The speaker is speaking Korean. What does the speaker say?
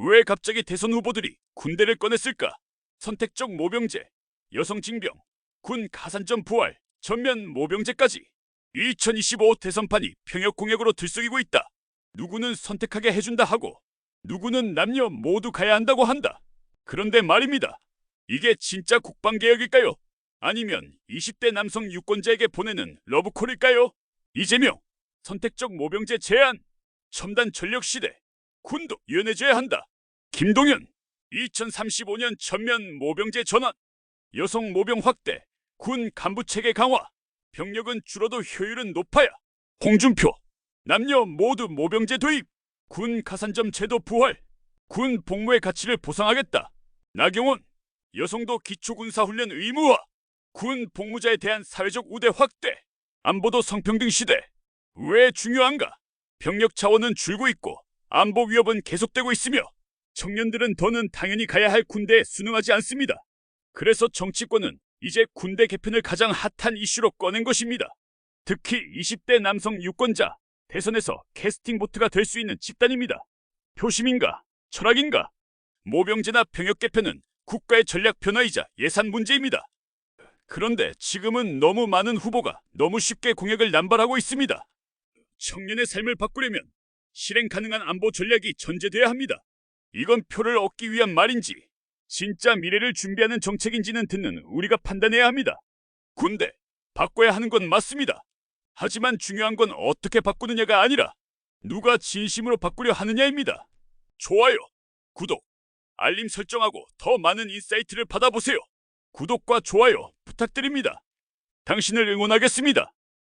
왜 갑자기 대선 후보들이 군대를 꺼냈을까? 선택적 모병제, 여성 징병, 군 가산점 부활, 전면 모병제까지 2025 대선판이 평역 공약으로 들썩이고 있다. 누구는 선택하게 해준다 하고 누구는 남녀 모두 가야 한다고 한다. 그런데 말입니다. 이게 진짜 국방개혁일까요? 아니면 20대 남성 유권자에게 보내는 러브콜일까요? 이재명, 선택적 모병제 제한, 첨단 전력 시대, 군도 연해져야 한다. 김동연, 2035년 전면 모병제 전환, 여성 모병 확대, 군 간부 체계 강화, 병력은 줄어도 효율은 높아야. 홍준표, 남녀 모두 모병제 도입, 군 가산점 제도 부활, 군 복무의 가치를 보상하겠다. 나경원, 여성도 기초군사훈련 의무화, 군 복무자에 대한 사회적 우대 확대, 안보도 성평등 시대. 왜 중요한가? 병력 차원은 줄고 있고 안보 위협은 계속되고 있으며 청년들은 더는 당연히 가야 할 군대에 순응하지 않습니다. 그래서 정치권은 이제 군대 개편을 가장 핫한 이슈로 꺼낸 것입니다. 특히 20대 남성 유권자 대선에서 캐스팅 보트가 될 수 있는 집단입니다. 표심인가? 철학인가? 모병제나 병역 개편은 국가의 전략 변화이자 예산 문제입니다. 그런데 지금은 너무 많은 후보가 너무 쉽게 공약을 남발하고 있습니다. 청년의 삶을 바꾸려면 실행 가능한 안보 전략이 전제돼야 합니다. 이건 표를 얻기 위한 말인지 진짜 미래를 준비하는 정책인지는 듣는 우리가 판단해야 합니다. 군대 바꿔야 하는 건 맞습니다. 하지만 중요한 건 어떻게 바꾸느냐가 아니라 누가 진심으로 바꾸려 하느냐입니다. 좋아요, 구독, 알림 설정하고 더 많은 인사이트를 받아보세요. 구독과 좋아요 부탁드립니다. 당신을 응원하겠습니다.